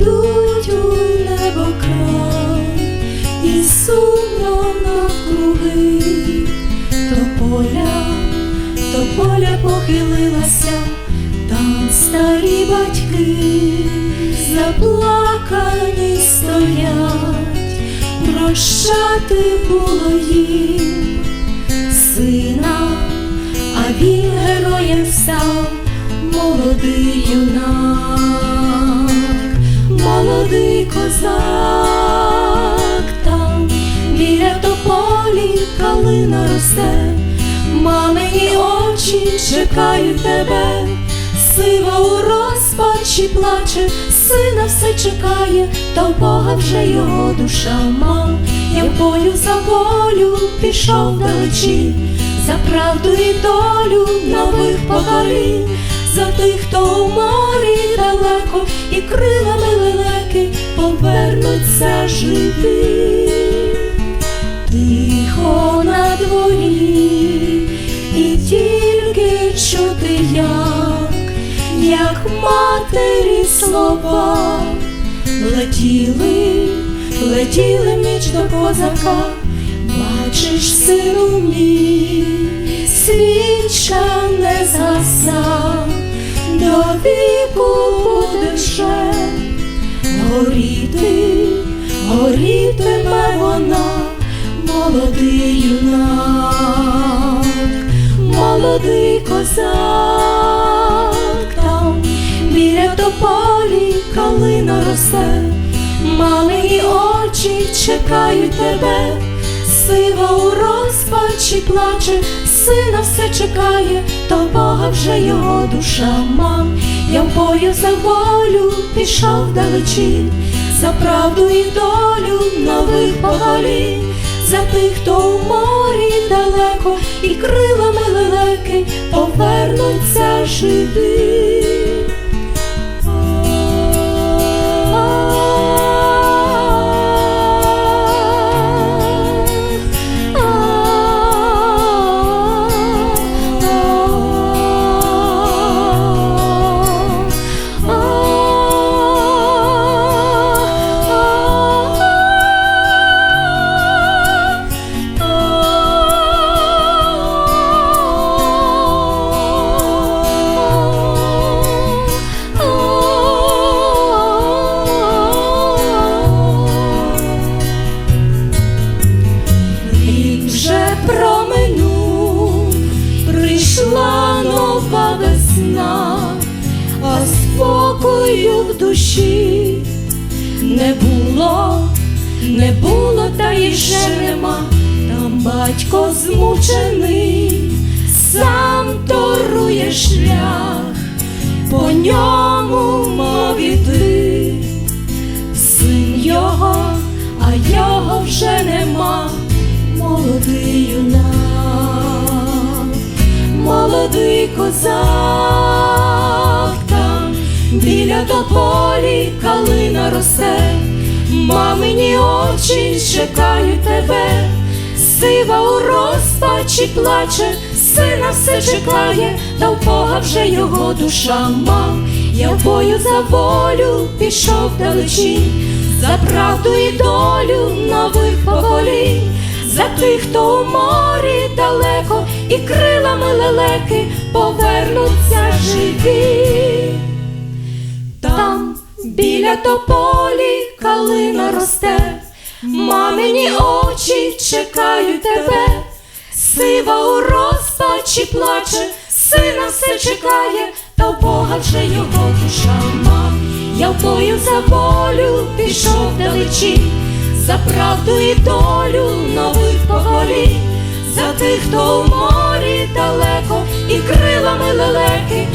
кладуть у небо край і сумно навкруги, то поля, то поля похилилася, там старі батьки заплакані стоять, прощати було їм сина, а він героєм став молодий юнак козак там біля тополі калина росте, мамині очі чекають тебе, сива у розпачі плаче, сина все чекає, та в Бога вже його душа. Мав. Я бою за волю пішов далечі, за правду і долю нових поколінь, за тих, хто у морі далеко, і крилами лелеки повернуться живі. Тихо на дворі, і тільки чути як, як матері слова летіли, летіли ніч до козака, бачиш, сину мій, свіча не згаса, до віку горіти, горітиме вона, молодий юнак, молодий козак. Там біля тополі калина росте, мамині очі чекають тебе, сива у розпачі плаче, сина все чекає, то Бога вже його душа мам. Я в бою за волю пішов далечі, за правду і долю нових поколінь, за тих, хто у морі далеко, і крилами лелеки повернуться живі. Проминув, прийшла нова весна, а спокою в душі не було, не було, та й ще нема. Там батько змучений, сам торує шлях, по ньому біля тополі калина росте, мамині очі чекають тебе, сива у розпачі плаче, сина все чекає, та в Бога вже його душа мав. Я в бою за волю пішов далечі, за правду і долю нових поколінь, за тих, хто у морі далеко, і крилами лелеки повернуться живі. Біля тополі калина росте, мамині очі чекають тебе, сива у розпачі плаче, сина все чекає, та в Бога вже його душа мав. Я бою за волю пішов далечі, за правду і долю нових поколінь, за тих, хто у морі далеко, і крилами лелеки